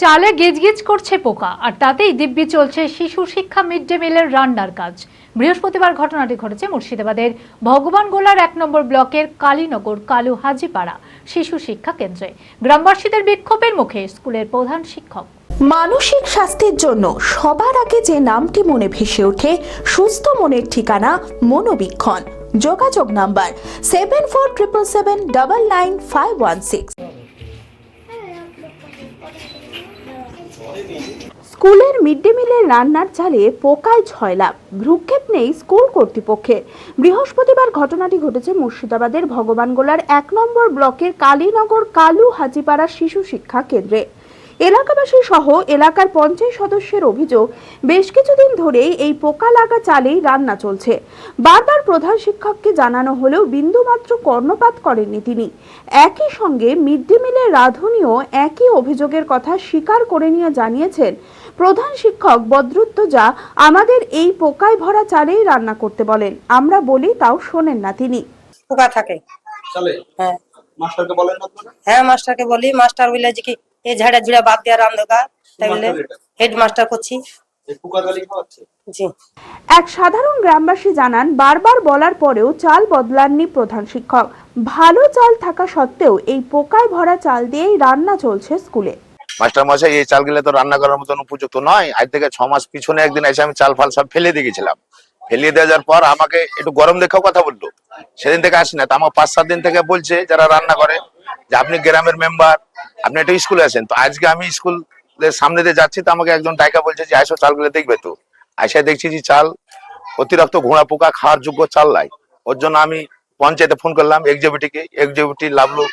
চালে গিজগিজ করছে পোকা, আর তাতেই দিব্যি চলছে শিশু শিক্ষা মিড ডে মিলের রান্নার কাজ। বৃহস্পতিবার ঘটনাটি ঘটেছে মুর্শিদাবাদের ভগবান গোলার এক নম্বর ব্লকের কালীনগর কালু হাজিপাড়া শিশু শিক্ষা কেন্দ্রে। গ্রামবাসীদের বিক্ষোভের মুখে স্কুলের প্রধান শিক্ষক। মানসিক স্বাস্থ্যের জন্য সবার আগে যে নামটি মনে ভেসে ওঠে, সুস্থ মনের ঠিকানা মনোবীক্ষণ। যোগাযোগ number seven four triple seven double nine five one six স্কুলের মিড ডে মিলের রান্নার চালে পোকায় ছয় লাভ ভ্রুক্ষেপ নেই স্কুল কর্তৃপক্ষের বৃহস্পতিবার ঘটনাটি ঘটেছে মুর্শিদাবাদের ভগবানগোলার এক নম্বর ব্লকের কালীনগর কালু হাজিপাড়া শিশু শিক্ষা কেন্দ্রে। এলাকাবাসী সহ এলাকার পঞ্চায়েত সদস্যের অভিযোগ বেশ কিছুদিন ধরেই এই পোকা লাগা চালেই রান্না চলছে। বারবার প্রধান শিক্ষককে জানানো হলেও বিন্দুমাত্র কর্ণপাত করেননি তিনি। একই সঙ্গে মিড ডে মিলের রাঁধুনিও একই অভিযোগের কথা স্বীকার করে নিয়ে জানিয়েছেন প্রধান শিক্ষক বদ্রুত্ব যা আমাদের এই পোকায় ভরা চালেই রান্না করতে বলেন। আমরা বলি তাও শোনেন না তিনি। পোকা থাকে। চলে? হ্যাঁ। মাস্টারকে বলেন না হ্যাঁ মাস্টারকে বলি মাস্টার বলে যে কি এই ঝাড়া ঝুড়া বাদ দেওয়ার রান্ধকা তাই বলে মাস্টার এটা? হেড মাস্টার করছি। এই পোকা গালি খাওয়াচ্ছে? জি। এক সাধারণ গ্রামবাসী জানান বারবার বলার পরেও চাল বদলাননি প্রধান শিক্ষক। ভালো চাল থাকা সত্ত্বেও এই পোকায় ভরা চাল দিয়েই রান্না চলছে স্কুলে। মাস্টার মশাই এই চালগুলো তো রান্না করার মতন উপযুক্ত নয়। আজ থেকে ছ মাস পিছনে একদিন এসে আমি চাল ফাল সব ফেলে দিয়ে গেছিলাম। ফেলিয়ে দিয়ে যাওয়ার পর আমাকে একটু গরম দেখেও কথা বলল। সেদিন থেকে আসি না তো আমার পাঁচ সাত দিন থেকে বলছে যারা রান্না করে যে আপনি গ্রামের মেম্বার আপনি একটু স্কুলে আসেন তো আজকে আমি স্কুলের সামনে দিয়ে যাচ্ছি, তো আমাকে একজন ডাইকা বলছে যে আসো চালগুলো দেখবে তো? আসে দেখছি যে, চাল অতিরিক্ত ঘোড়া পোকা খাওয়ার যোগ্য চাল নাই। ওর জন্য আমি পঞ্চায়েতে ফোন করলাম এক্সিবিটিকে এক্সিবিটি লাভলো,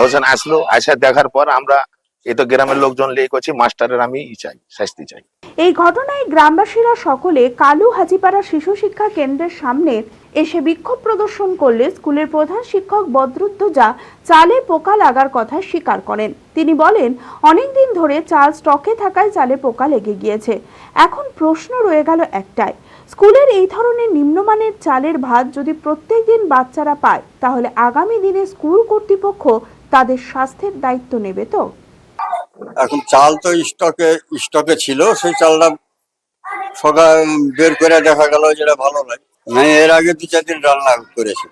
হোসেন আসলো আসে দেখার পর আমরা এই তো গ্রামের লোকজন লিয়ে করছি, মাস্টারের আমি চাই, শাস্তি চাই। এই ঘটনায় গ্রামবাসীরা সকলে কালু হাজিপাড়া শিশু শিক্ষা কেন্দ্রের সামনে এসে বিক্ষোভ প্রদর্শন করলে স্কুলের প্রধান শিক্ষক বদরুদ্দোজা চালে পোকা লাগার কথা স্বীকার করেন। তিনি বলেন, অনেকদিন ধরে চাল স্টকে থাকায় চালে পোকা লেগে গিয়েছে। এখন প্রশ্ন রয়ে গেল একটাই, স্কুলের এই ধরনের নিম্নমানের চালের ভাত যদি প্রত্যেকদিন বাচ্চারা পায়, তাহলে আগামী দিনে স্কুল কর্তৃপক্ষ তাদের স্বাস্থ্যের দায়িত্ব নেবে তো? এখন চাল তো স্টকে স্টকে ছিল, সেই চালটা সকাল বের করে দেখা গেল যেটা ভালো লাগে মানে এর আগে দু চার দিন রান্না করেছে।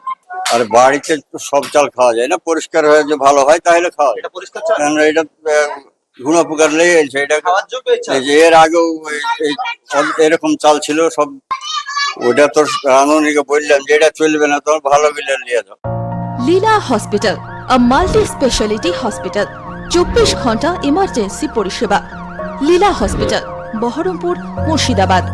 আর বাড়িতে সব চাল খাওয়া যায় না পরিষ্কার হয়ে যে ভালো হয় তাহলে খাওয়া যায়। এটা পরিষ্কার চাল? কারণ এটা ঘুনো পোকার লেগে গেছে এটা এর আগেও এরকম চাল ছিল সব ওটা তো রানুনিকে বললাম যে এটা চলবে না তোমার ভালো বিলে নিয়ে যাও। Leela hospital a multi speciality hospital চব্বিশ ঘণ্টা ইমার্জেন্সি পরিষেবা। লীলা হসপিটাল বহরমপুর মুর্শিদাবাদ।